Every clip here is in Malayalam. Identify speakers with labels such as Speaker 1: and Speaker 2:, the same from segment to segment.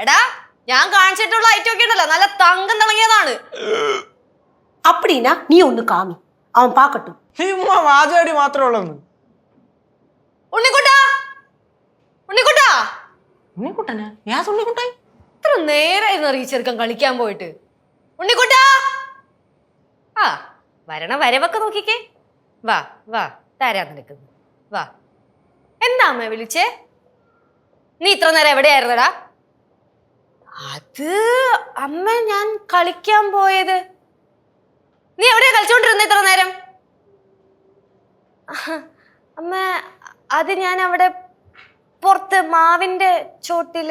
Speaker 1: എടാ ഞാൻ കാണിച്ചിട്ടുള്ള ഐറ്റം ഒക്കെ ഉണ്ടല്ലോ നല്ല തങ്കം തിളങ്ങിയതാണ്
Speaker 2: அப்படின்னா நீ ஒண்ணு காமி அவன் பார்க்கட்டும்
Speaker 3: ഉമ്മ വാചാടി മാത്രമേ ഉള്ളൂ
Speaker 1: ഉണ്ണിക്കുട്ടാ ഉണ്ണിക്കുട്ടാ
Speaker 3: ഉണ്ണിക്കുട്ടനെ ഏത് ഉണ്ണിക്കുട്ടൻ
Speaker 1: ഇത്ര നേരായിരുന്നു ഈ ചെറുക്കൻ കളിക്കാൻ പോയിട്ട് ഉണ്ണിക്കുട്ടാ ആ വരണ വരവൊക്കെ നോക്കിക്കേ വാ വാ താരാ നിനക്കുന്നു വാ എന്താ അമ്മ വിളിച്ചേ നീ ഇത്ര നേരം എവിടെയായിരുന്നടാ അത് അമ്മ ഞാൻ കളിക്കാൻ പോയത്. നീ എവിടെയാ കളിച്ചോണ്ടിരുന്ന ഇത്ര നേരം? അമ്മ അത് ഞാൻ അവിടെ പുറത്ത് മാവിന്റെ ചോട്ടിൽ.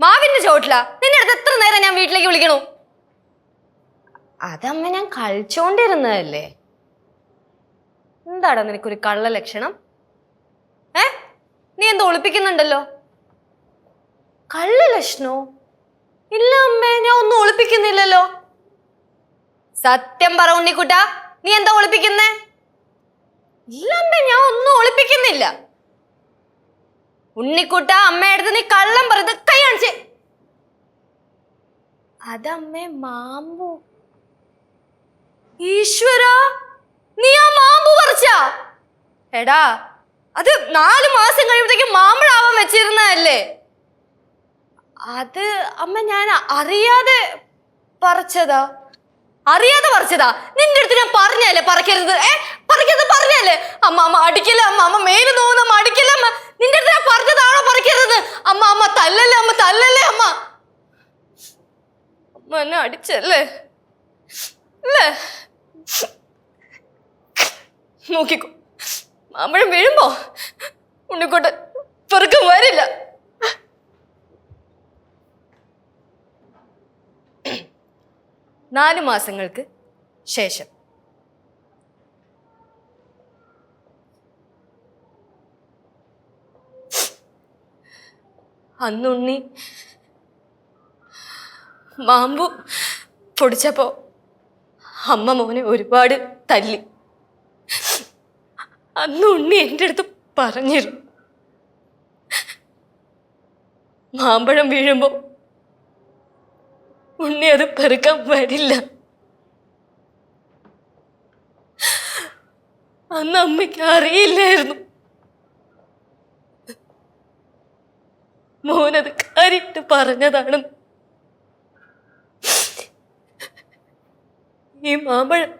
Speaker 1: മാവിന്റെ ചോട്ടിലാ? നിന്റെ അടുത്ത് എത്ര നേരം ഞാൻ വീട്ടിലേക്ക് വിളിക്കണു? അതമ്മ ഞാൻ കളിച്ചോണ്ടിരുന്നതല്ലേ? എന്താടാ നിനക്കൊരു കള്ള ലക്ഷണം ഏ? നീ എന്തോ ഒളിപ്പിക്കുന്നുണ്ടല്ലോ? കള്ള ലക്ഷണോ ഇല്ല അമ്മേ ഞാൻ ഒന്നും ഒളിപ്പിക്കുന്നില്ലല്ലോ. സത്യം പറ ഉണ്ണിക്കുട്ട നീ എന്താ ഒളിപ്പിക്കുന്നേ? ഇല്ല അമ്മേ ഞാൻ ഒന്നും ഒളിപ്പിക്കുന്നില്ല. ഉണ്ണിക്കുട്ട അമ്മയടുത്ത് നീ കള്ളം പറയുന്നത് കൈ കാണിച്ചേ. അതമ്മേ മാമ്പു. ഈശ്വര നീ ആ മാമ്പു പറിച്ചാ? എടാ അത് നാല് മാസം കഴിയുമ്പോഴത്തേക്ക് മാമ്പഴാവാൻ വെച്ചിരുന്നതല്ലേ? അത് അമ്മ ഞാൻ അറിയാതെ പറിച്ചതാ. അറിയാതെ പറിച്ചതാ. നിന്റെ അടുത്ത് ഞാൻ പറഞ്ഞല്ലേ പറിക്കരുത്? ഏ? പറിക്കരുത് പറഞ്ഞല്ലേ അമ്മ അമ്മ അടിക്കല്ലേ അമ്മ? അമ്മ മേൽ നോവുന്ന അടിക്കല അമ്മ? നിന്റെ അടുത്ത് ഞാൻ പറഞ്ഞതാണോ പറിക്കരുത്? അമ്മ അമ്മ തല്ലല്ലേ അമ്മ? തല്ലല്ലേ അമ്മ? അമ്മ എന്നെ അടിച്ചല്ലേ? അല്ലേ? നോക്കിക്കോ. മാമ്പഴം വീഴുമ്പോ ഉണ്ണിക്കോട്ട് പെറുക്കം വരില്ല. നാല് മാസങ്ങൾക്ക് ശേഷം. അന്നുണ്ണി മാമ്പു പൊടിച്ചപ്പോ അമ്മ മോനെ ഒരുപാട് തല്ലി. അന്ന് ഉണ്ണി എന്റെ അടുത്ത് പറഞ്ഞിരുന്നു. മാമ്പഴം വീഴുമ്പോ ഉണ്ണി അത് പെറുക്കാൻ വരില്ല അന്ന് അമ്മയ്ക്ക് അറിയില്ലായിരുന്നു. മോനത് കാര്യത്ത് പറഞ്ഞതാണ്. ഈ മാമ്പഴം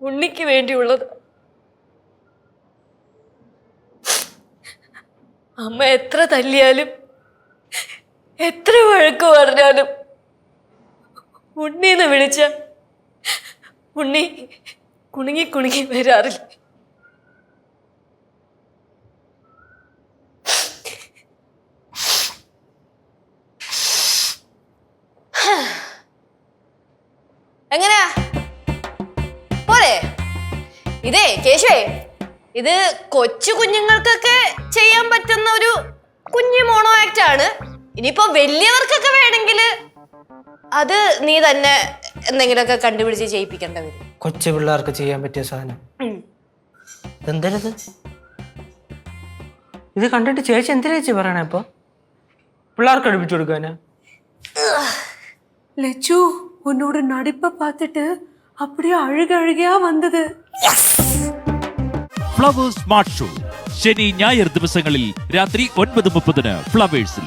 Speaker 1: ഉണ്ണിക്ക് വേണ്ടിയുള്ളത്. അമ്മ എത്ര തല്ലിയാലും എത്ര വഴക്ക് പറഞ്ഞാലും ഉണ്ണീന്ന് വിളിച്ച ഉണ്ണി കുണുങ്ങി കുണുങ്ങി വരാറില്ല. എങ്ങനെയാ? പോരെ? ഇതേ കേശുവേ ഇത് കൊച്ചു കുഞ്ഞുങ്ങൾക്കൊക്കെ ചെയ്യാൻ പറ്റുന്ന ഒരു കുഞ്ഞു മോണോ ആക്ട് ആണ് ഇനിയിപ്പോ വലിയവർക്കൊക്കെ വേണമെങ്കിൽ അത് നീ തന്നെ എന്തെങ്കിലുമൊക്കെ കണ്ടുപിടിച്ച് ചെയ്യിപ്പിക്കേണ്ട വരും
Speaker 3: കൊച്ചു പിള്ളേർക്ക് ചെയ്യാൻ പറ്റിയ സാധനം എന്തരത് ഇത് കണ്ടിട്ട് ചേച്ചി എന്തിനാ ചേച്ചി പറയണേ ഇപ്പൊ പിള്ളേർക്ക് അടുപ്പിച്ചു കൊടുക്കാനാ
Speaker 2: லெச்சு உன்னோட நடிப்பை பார்த்துட்டு அப்படியே அழுக அழுகையா வந்தது
Speaker 4: ഫ്ലവേഴ്സ് സ്മാർട്ട് ഷോ ശനി ഞായർ ദിവസങ്ങളിൽ രാത്രി ഒൻപത് മുപ്പതിന് ഫ്ലവേഴ്സിൽ